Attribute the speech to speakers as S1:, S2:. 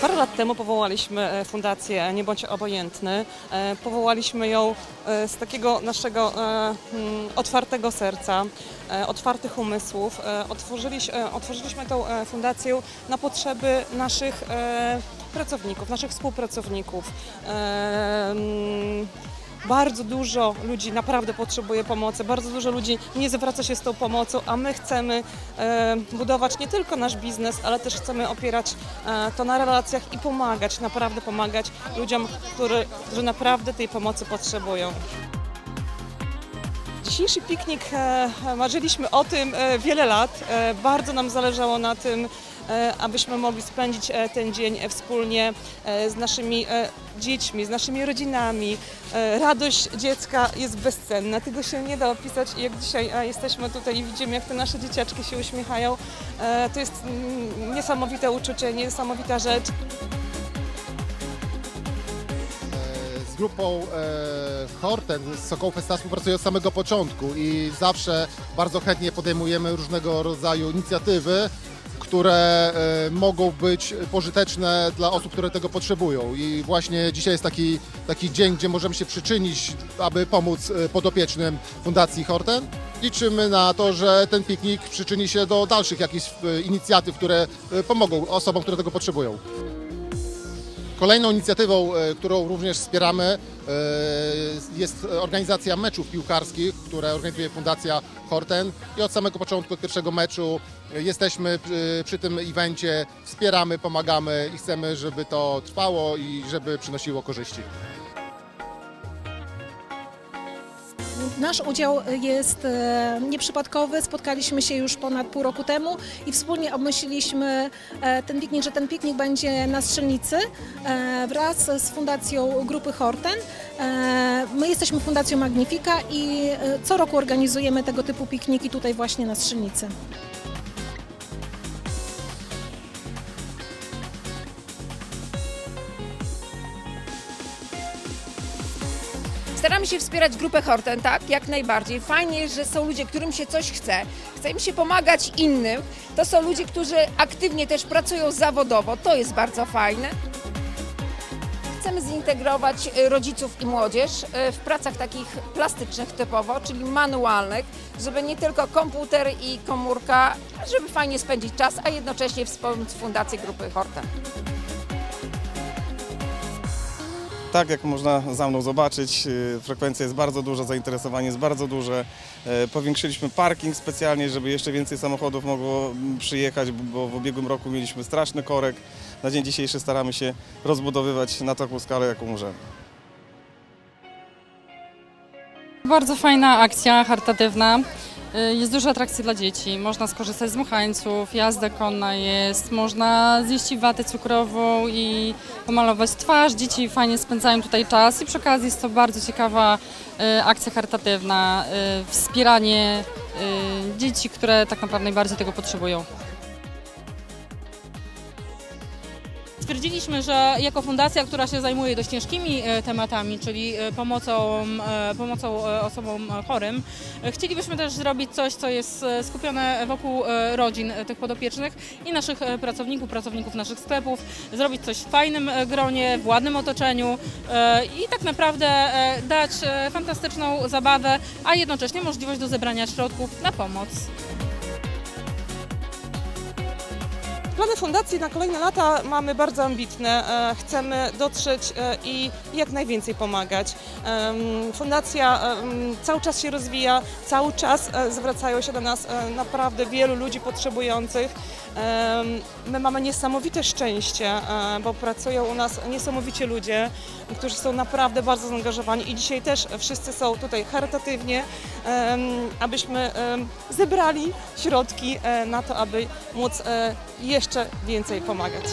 S1: Parę lat temu powołaliśmy e, fundację Nie bądź obojętny. E, Powołaliśmy ją e, z takiego naszego e, mm, otwartego serca, e, otwartych umysłów. E, Otworzyliś, e, otworzyliśmy tą e, fundację na potrzeby naszych e, pracowników, naszych współpracowników. Bardzo dużo ludzi naprawdę potrzebuje pomocy, bardzo dużo ludzi nie zwraca się z tą pomocą, a my chcemy e, budować nie tylko nasz biznes, ale też chcemy opierać e, to na relacjach i pomagać, naprawdę pomagać ludziom, który, którzy naprawdę tej pomocy potrzebują. Dzisiejszy piknik, e, marzyliśmy o tym e, wiele lat. E, Bardzo nam zależało na tym, abyśmy mogli spędzić ten dzień wspólnie z naszymi dziećmi, z naszymi rodzinami. Radość dziecka jest bezcenna, tego się nie da opisać. Jak dzisiaj jesteśmy tutaj i widzimy, jak te nasze dzieciaczki się uśmiechają, to jest mm, niesamowite uczucie, niesamowita rzecz.
S2: Grupą e, Horten z Sokoł Festa współpracuję od samego początku i zawsze bardzo chętnie podejmujemy różnego rodzaju inicjatywy, które e, mogą być pożyteczne dla osób, które tego potrzebują. I właśnie dzisiaj jest taki, taki dzień, gdzie możemy się przyczynić, aby pomóc e, podopiecznym Fundacji Horten. Liczymy na to, że ten piknik przyczyni się do dalszych jakichś e, inicjatyw, które e, pomogą osobom, które tego potrzebują. Kolejną inicjatywą, e, którą również wspieramy, e, jest organizacja meczów piłkarskich, które organizuje Fundacja Horten. I od samego początku, od pierwszego meczu e, jesteśmy przy, przy tym evencie, wspieramy, pomagamy i chcemy, żeby to trwało i żeby przynosiło korzyści.
S3: Nasz udział jest e, nieprzypadkowy. Spotkaliśmy się już ponad pół roku temu i wspólnie obmyśliliśmy e, ten piknik, że ten piknik będzie na Strzelnicy e, wraz z Fundacją Grupy Horten. E, My jesteśmy Fundacją Magnifica i e, co roku organizujemy tego typu pikniki tutaj właśnie na Strzelnicy.
S4: Staramy się wspierać grupę Horten, tak, jak najbardziej. Fajnie, że są ludzie, którym się coś chce. Chce im się pomagać innym. To są ludzie, którzy aktywnie też pracują zawodowo. To jest bardzo fajne. Chcemy zintegrować e, rodziców i młodzież e, w pracach takich plastycznych typowo, czyli manualnych, żeby nie tylko komputer i komórka, żeby fajnie spędzić czas, a jednocześnie wspomóc Fundację Grupy Horten.
S5: Tak jak można za mną zobaczyć, y, frekwencja jest bardzo duża, zainteresowanie jest bardzo duże. E, Powiększyliśmy parking specjalnie, żeby jeszcze więcej samochodów mogło mm, przyjechać, bo w ubiegłym roku mieliśmy straszny korek. Na dzień dzisiejszy staramy się rozbudowywać na taką skalę, jaką możemy.
S6: Bardzo fajna akcja charytatywna. Y, Jest dużo atrakcji dla dzieci. Można skorzystać z muchańców, jazda konna jest, można zjeść watę cukrową i pomalować twarz. Dzieci fajnie spędzają tutaj czas i przy okazji jest to bardzo ciekawa y, akcja charytatywna, y, wspieranie y, dzieci, które tak naprawdę najbardziej tego potrzebują.
S7: Stwierdziliśmy, że jako fundacja, która się zajmuje dość ciężkimi e, tematami, czyli e, pomocą, e, pomocą osobom chorym, chcielibyśmy też zrobić coś, co jest skupione wokół rodzin tych podopiecznych i naszych pracowników, pracowników naszych sklepów, zrobić coś w fajnym gronie, w ładnym otoczeniu i tak naprawdę dać fantastyczną zabawę, a jednocześnie możliwość do zebrania środków na pomoc.
S1: Plany fundacji na kolejne lata mamy bardzo ambitne. E, Chcemy dotrzeć e, i jak najwięcej pomagać. Fundacja cały czas się rozwija, cały czas e, zwracają się do nas naprawdę wielu ludzi potrzebujących. My mamy niesamowite szczęście, bo pracują u nas niesamowici ludzie, którzy są naprawdę bardzo zaangażowani i dzisiaj też wszyscy są tutaj charytatywnie, abyśmy zebrali środki na to, aby móc e, jeszcze więcej pomagać.